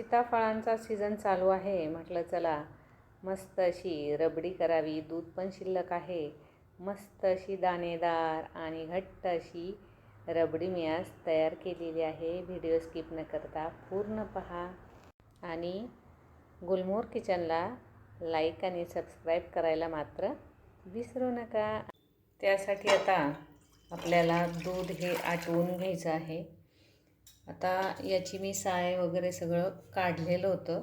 सीताफळांचा season चालू आहे. म्हटलं चला मस्त अशी रबडी करावी. दूध पण शिल्लक आहे. मस्त अशी दाणेदार आणि घट्ट अशी रबडी मी आज तयार केलेली आहे. व्हिडिओ स्किप न करता पूर्ण पहा आणि गुलमोर किचनला लाईक आणि सबस्क्राईब करायला मात्र विसरू नका. त्यासाठी आता आपल्याला दूध हे आटवून घ्यायचं आहे. आता याची मी साय वगैरे सगळं काढलेलं होतं.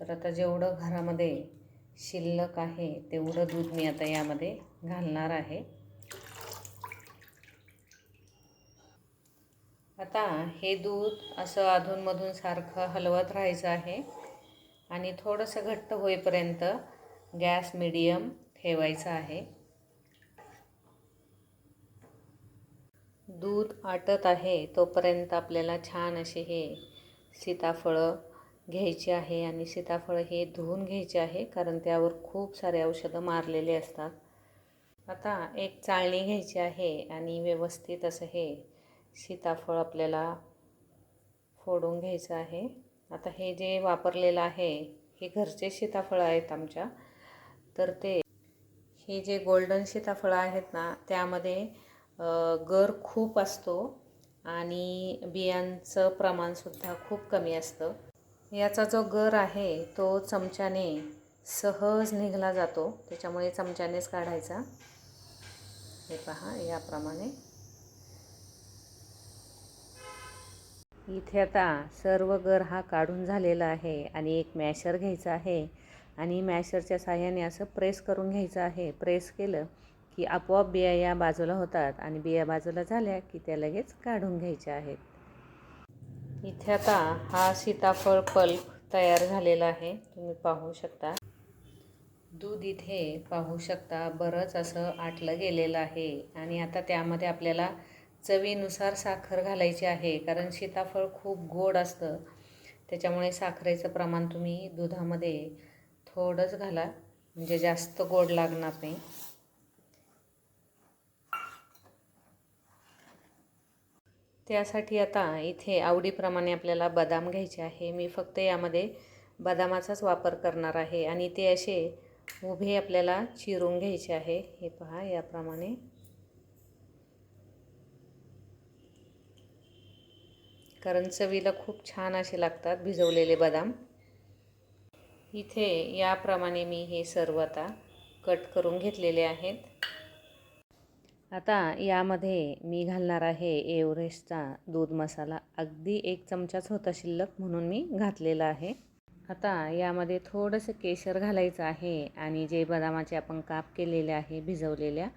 तर आता जेवढं घरामध्ये शिल्लक आहे तेवढं दूध मी आता यामध्ये घालणार आहे. आता हे दूध असं अधूनमधून सारखं हलवत राहायचं आहे आणि थोडंसं घट्ट होईपर्यंत गॅस मिडियम ठेवायचा आहे. दूध आटत आहे तोपर्यंत आपल्याला छान असे हे सीताफळं घ्यायचे आहे आणि सीताफळं हे धुवून घ्यायचे आहे कारण त्यावर खूप सारे औषधं मारलेले असतात. आता एक चाळणी घ्यायची आहे आणि व्यवस्थित असं हे सीताफळ आपल्याला फोडून घ्यायचं आहे. आता हे जे वापरलेलं आहे हे घरचे सीताफळं आहेत आमच्या. तर ते हे जे गोल्डन सीताफळं आहेत ना त्यामध्ये गर खूप असतो आणि बियांचं प्रमाणसुद्धा खूप कमी असतं. याचा जो गर आहे तो चमच्याने सहज निघला जातो. त्याच्यामुळे चमच्यानेच काढायचा. हे पहा याप्रमाणे. इथे आता सर्व गर हा काढून झालेला आहे आणि एक मॅशर घ्यायचा आहे. आणि मॅशरच्या साह्याने असं प्रेस करून घ्यायचं आहे. प्रेस केलं की आपोआप बिया या बाजूला होतात आणि बिया बाजूला झाल्या की त्या लगेच काढून घ्यायच्या आहेत. इथे आता हा सीताफळ पल्प तयार झालेला आहे. तुम्ही पाहू शकता. दूध इथे पाहू शकता बरंच असं आटलं गेलेलं आहे. आणि आता त्यामध्ये आपल्याला चवीनुसार साखर घालायची आहे कारण सीताफळ खूप गोड असतं. त्याच्यामुळे साखरेचं प्रमाण तुम्ही दुधामध्ये थोडंच घाला म्हणजे जास्त गोड लागणार नाही. त्यासाठी आता इथे आवडीप्रमाणे आपल्याला बदाम घ्यायचे आहे. मी फक्त यामध्ये बदामाचाच वापर करणार आहे आणि ते असे उभे आपल्याला चिरून घ्यायचे आहे. हे पहा याप्रमाणे. कारण चवीला खूप छान असे लागतात भिजवलेले बदाम. इथे याप्रमाणे मी हे सर्व आता कट करून घेतलेले आहेत. आता यामध्ये मी घालणार आहे एव्हरेस्टचा दूध मसाला. अगदी एक चमचाच होता शिल्लक म्हणून मी घातलेला आहे. आता यामध्ये थोडंसं केशर घालायचं आहे आणि जे बदामाचे आपण काप केलेले आहे भिजवलेल्या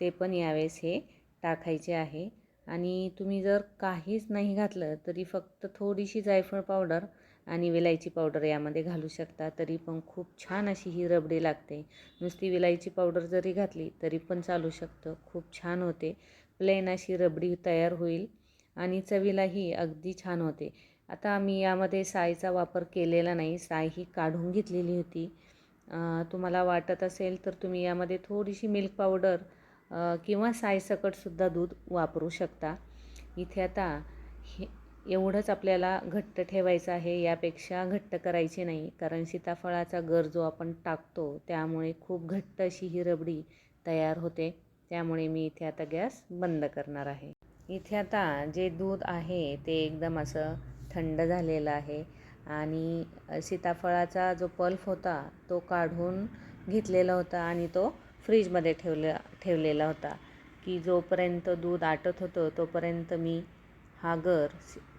ते पण यावेळेस हे टाकायचे आहे. आणि तुम्ही जर काहीच नाही घातलं तरी फक्त थोडीशी जायफळ पावडर आणि विलायची पावडर यामध्ये घालू शकता तरी पण खूप छान अशी ही रबडी लागते. नुसती विलायची पावडर जरी घातली तरी पण चालू शकतं. खूप छान होते. प्लेन अशी रबडी तयार होईल आणि चवीलाही अगदी छान होते. आता मी यामध्ये सायचा वापर केलेला नाही साय ही काढून घेतलेली होती. तुम्हाला वाटत असेल तर तुम्ही यामध्ये थोडीशी मिल्क पावडर किंवा सायसकटसुद्धा दूध वापरू शकता. इथे आता हे एवढंच आपल्याला घट्ट ठेवायचं आहे यापेक्षा घट्ट करायचे नाही. कारण सीताफळाचा गर जो आपण टाकतो त्यामुळे खूप घट्ट अशी ही रबडी तयार होते. त्यामुळे मी इथे आता गॅस बंद करणार आहे. इथे आता जे दूध आहे ते एकदम असं थंड झालेलं आहे. आणि सीताफळाचा जो पल्फ होता तो काढून घेतलेला होता आणि तो फ्रीजमध्ये ठेवला ठेवलेला होता. की जोपर्यंत दूध आटत होतं तोपर्यंत मी हा गर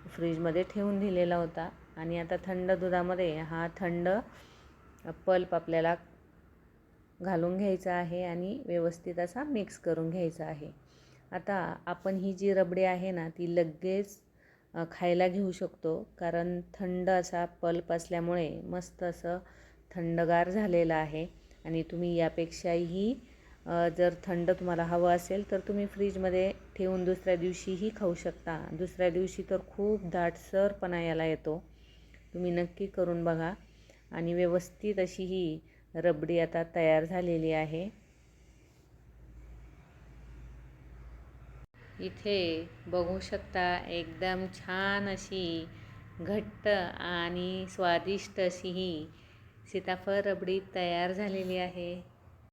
फ्रीजमध्ये ठेवून दिलेला होता. आणि आता थंड दुधामध्ये हा थंड पल्प आपल्याला घालून घ्यायचा आहे आणि व्यवस्थित असा मिक्स करून घ्यायचा आहे. आता आपण ही जी रबडी आहे ना ती लगेच खायला घेऊ शकतो. कारण थंड असा पल्प असल्यामुळे मस्त असं थंडगार झालेलं आहे. आणि तुम्ही यापेक्षाही जर थंड तुम्हाला हवं असेल तर तुम्ही फ्रीजमध्ये ठेवून दुसऱ्या दिवशीही खाऊ शकता. दुसऱ्या दिवशी तर खूप दाटसरपणा याला येतो. तुम्ही नक्की करून बघा. आणि व्यवस्थित अशी ही रबडी आता तयार झालेली आहे. इथे बघू शकता एकदम छान अशी घट्ट आणि स्वादिष्ट अशी ही सीताफळ रबडी तयार झालेली आहे.